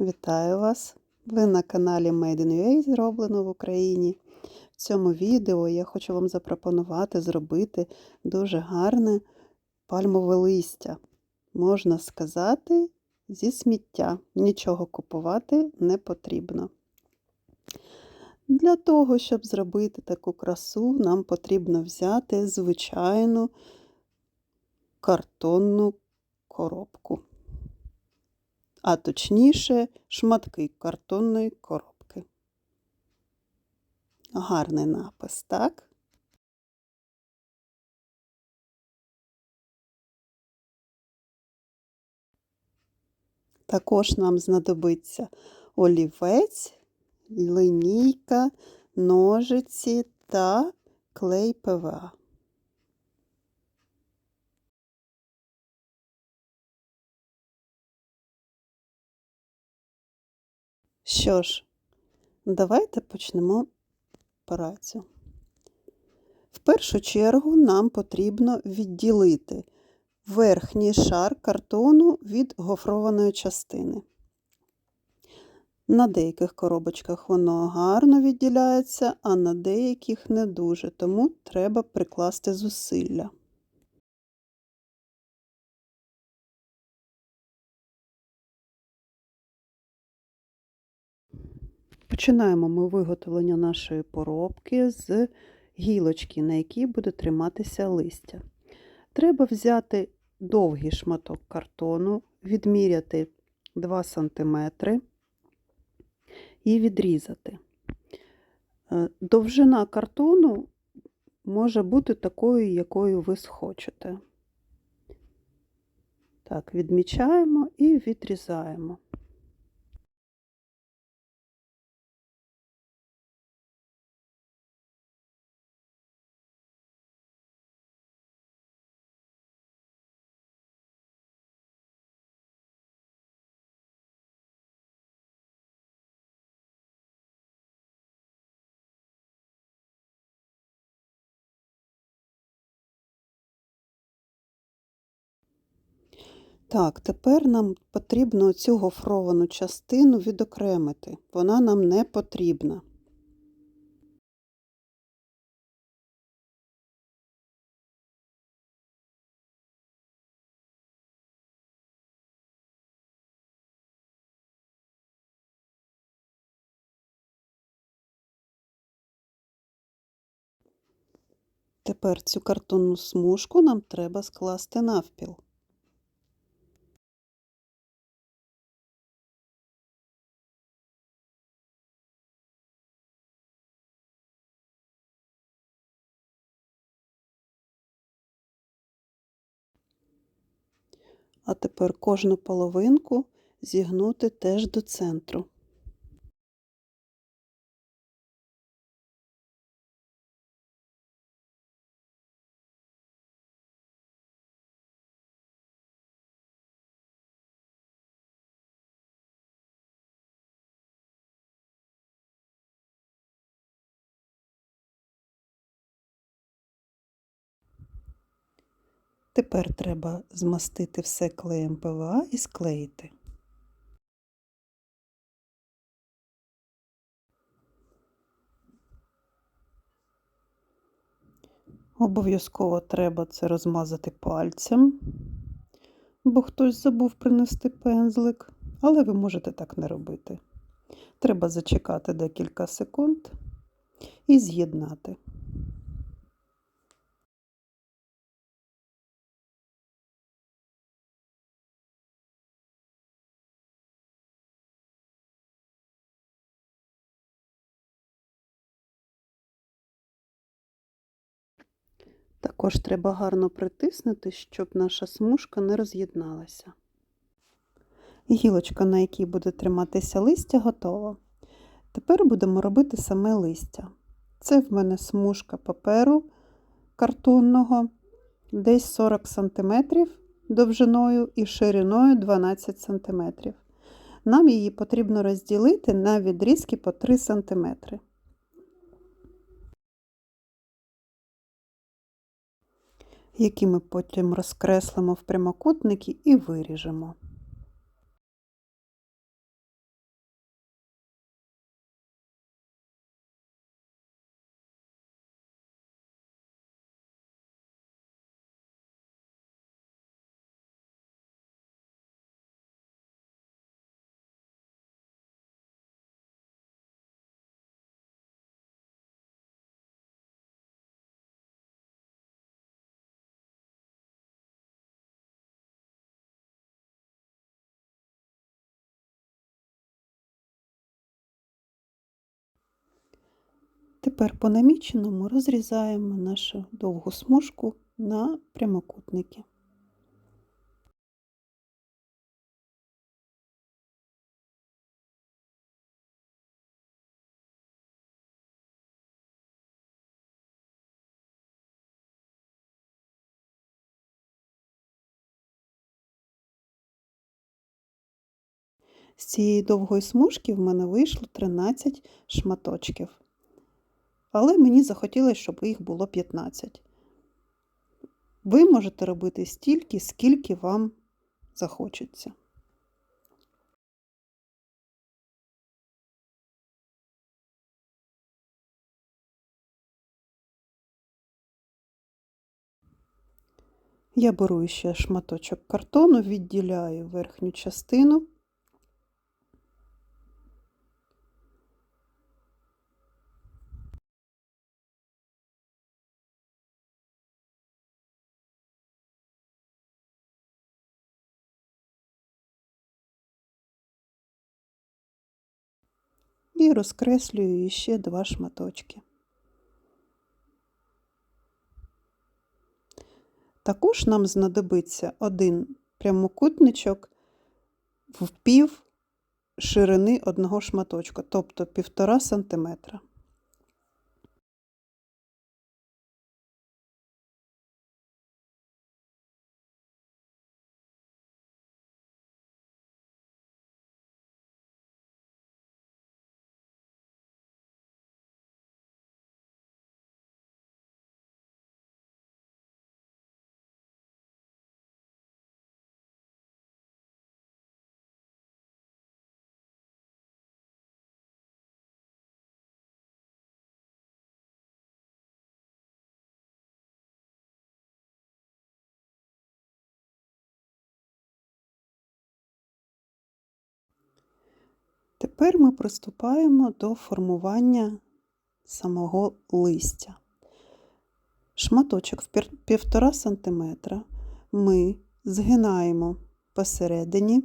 Вітаю вас! Ви на каналі Made in UA зроблено в Україні. В цьому відео я хочу вам запропонувати зробити дуже гарне пальмове листя. Можна сказати, зі сміття. Нічого купувати не потрібно. Для того, щоб зробити таку красу, нам потрібно взяти звичайну картонну коробку а точніше шматки картонної коробки. Гарний напис, так? Також нам знадобиться олівець, линійка, ножиці та клей ПВА. Що ж, давайте почнемо працю. В першу чергу нам потрібно відділити верхній шар картону від гофрованої частини. На деяких коробочках воно гарно відділяється, а на деяких не дуже, тому треба прикласти зусилля. Починаємо ми виготовлення нашої поробки з гілочки, на якій буде триматися листя. Треба взяти довгий шматок картону, відміряти 2 см і відрізати. Е, довжина картону може бути такою, якою ви схочете. Так, відмічаємо і відрізаємо. Так, тепер нам потрібно цю гофровану частину відокремити. Вона нам не потрібна. Тепер цю картонну смужку нам треба скласти навпіл. А тепер кожну половинку зігнути теж до центру. Тепер треба змастити все клеєм ПВА і склеїти. Обов'язково треба це розмазати пальцем, бо хтось забув принести пензлик, але ви можете так не робити. Треба зачекати декілька секунд і з'єднати. Також треба гарно притиснути, щоб наша смужка не роз'єдналася. Гілочка, на якій буде триматися листя, готова. Тепер будемо робити саме листя. Це в мене смужка паперу картонного, десь 40 см довжиною і шириною 12 см. Нам її потрібно розділити на відрізки по 3 см. Які ми потім розкреслимо в прямокутники і виріжемо. Тепер по наміченому розрізаємо нашу довгу смужку на прямокутники. З цієї довгої смужки в мене вийшло 13 шматочків. Але мені захотілося, щоб їх було 15. Ви можете робити стільки, скільки вам захочеться. Я беру ще шматочок картону, відділяю верхню частину. І розкреслюю ще два шматочки. Також нам знадобиться один прямокутничок в пів ширини одного шматочка, тобто півтора сантиметра. Тепер ми приступаємо до формування самого листя. Шматочок в півтора сантиметра ми згинаємо посередині,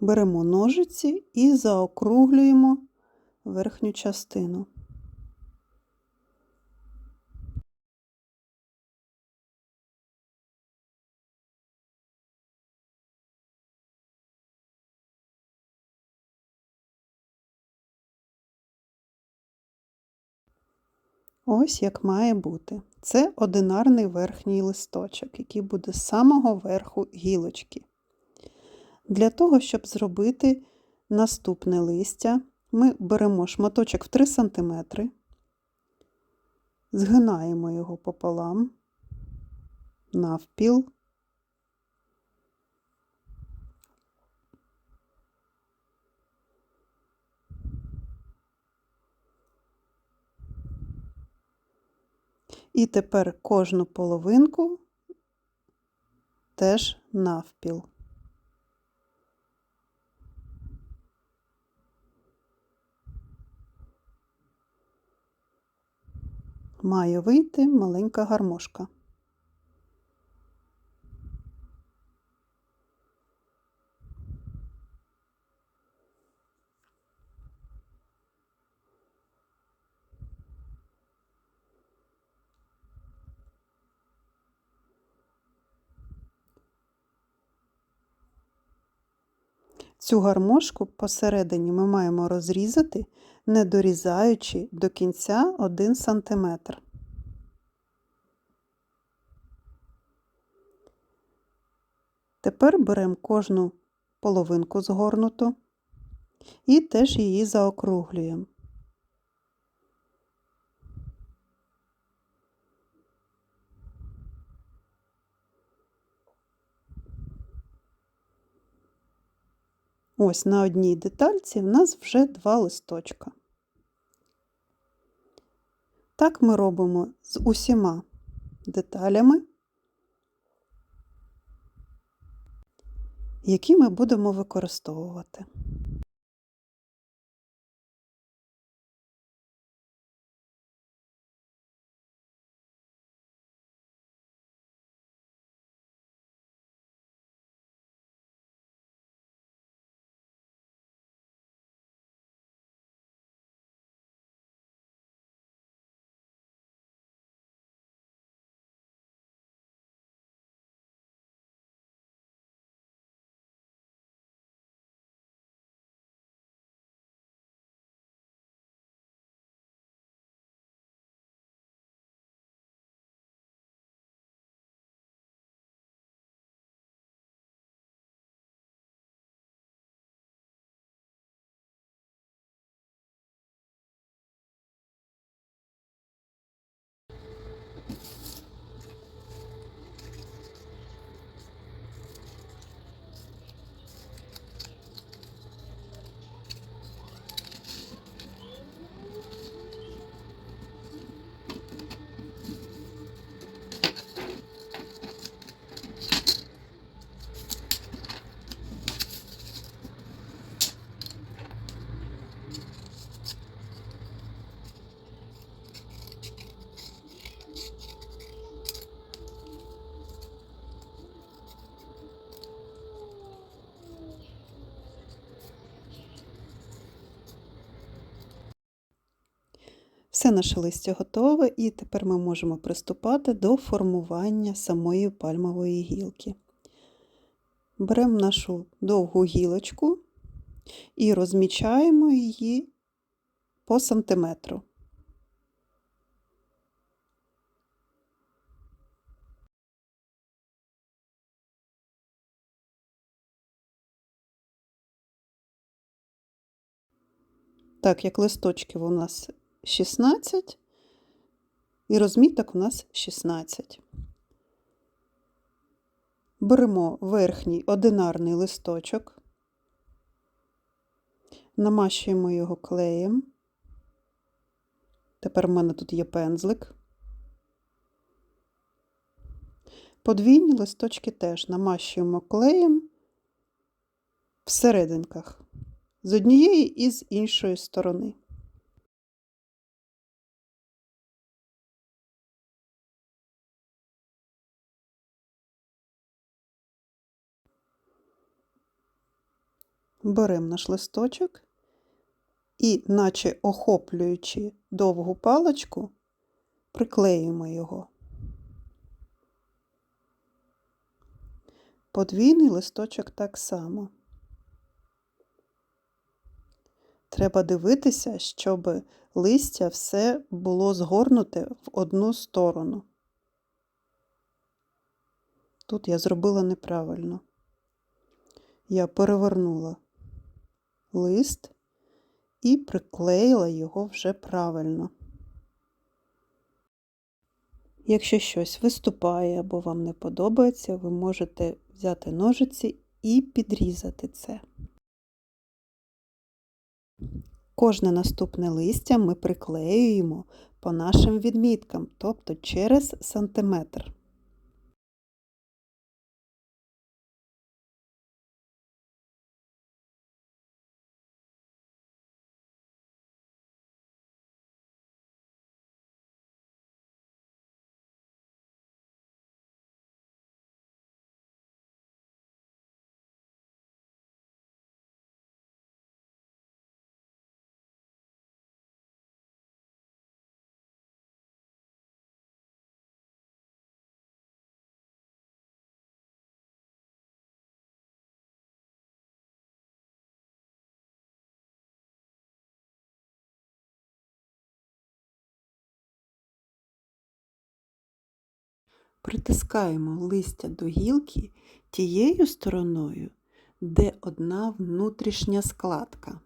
беремо ножиці і заокруглюємо верхню частину. Ось як має бути. Це одинарний верхній листочок, який буде з самого верху гілочки. Для того, щоб зробити наступне листя, ми беремо шматочок в 3 см, згинаємо його пополам, навпіл. І тепер кожну половинку теж навпіл. Має вийти маленька гармошка. Цю гармошку посередині ми маємо розрізати, не дорізаючи до кінця 1 см. Тепер беремо кожну половинку згорнуту і теж її заокруглюємо. Ось на одній детальці в нас вже два листочка. Так ми робимо з усіма деталями, які ми будемо використовувати. Все наше листя готове, і тепер ми можемо приступати до формування самої пальмової гілки. Беремо нашу довгу гілочку і розмічаємо її по сантиметру. Так, як листочків у нас 16, і розміток у нас 16. Беремо верхній одинарний листочок, намащуємо його клеєм. Тепер в мене тут є пензлик. Подвійні листочки теж намащуємо клеєм в серединках з однієї і з іншої сторони. Беремо наш листочок і, наче охоплюючи довгу паличку, приклеюємо його. Подвійний листочок так само. Треба дивитися, щоб листя все було згорнуте в одну сторону. Тут я зробила неправильно. Я перевернула лист і приклеїла його вже правильно. Якщо щось виступає або вам не подобається, ви можете взяти ножиці і підрізати це. Кожне наступне листя ми приклеюємо по нашим відміткам, тобто через сантиметр. Притискаємо листя до гілки тією стороною, де одна внутрішня складка.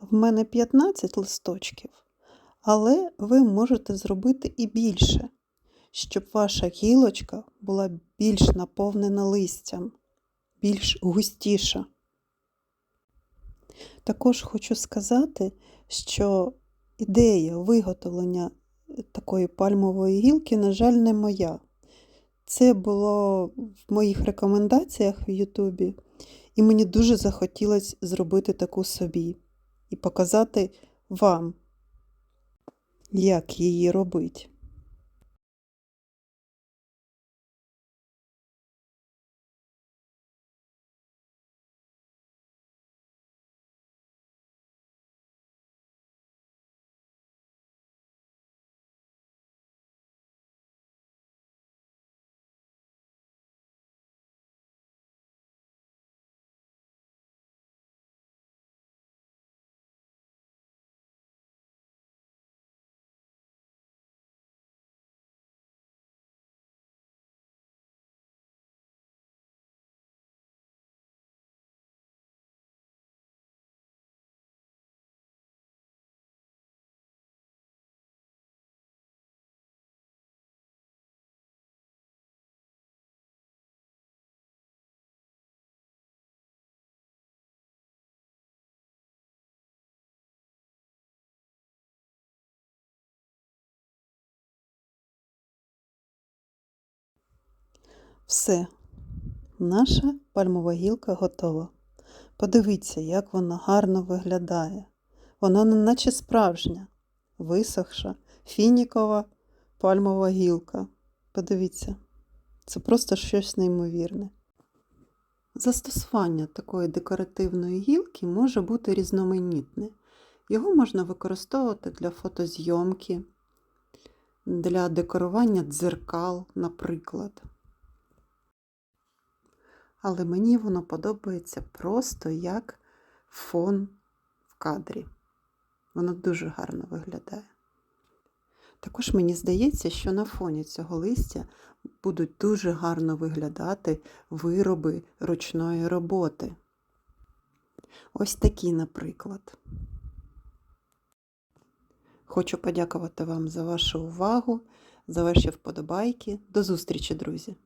В мене 15 листочків, але ви можете зробити і більше, щоб ваша гілочка була більш наповнена листям, більш густіша. Також хочу сказати, що ідея виготовлення такої пальмової гілки, на жаль, не моя. Це було в моїх рекомендаціях в Ютубі, і мені дуже захотілося зробити таку собі і показати вам, як її робити. Все, наша пальмова гілка готова. Подивіться, як вона гарно виглядає. Вона не наче справжня, висохша, фінікова пальмова гілка. Подивіться, це просто щось неймовірне. Застосування такої декоративної гілки може бути різноманітне. Його можна використовувати для фотозйомки, для декорування дзеркал, наприклад. Але мені воно подобається просто як фон в кадрі. Воно дуже гарно виглядає. Також мені здається, що на фоні цього листя будуть дуже гарно виглядати вироби ручної роботи. Ось такі, наприклад. Хочу подякувати вам за вашу увагу, за ваші вподобайки. До зустрічі, друзі!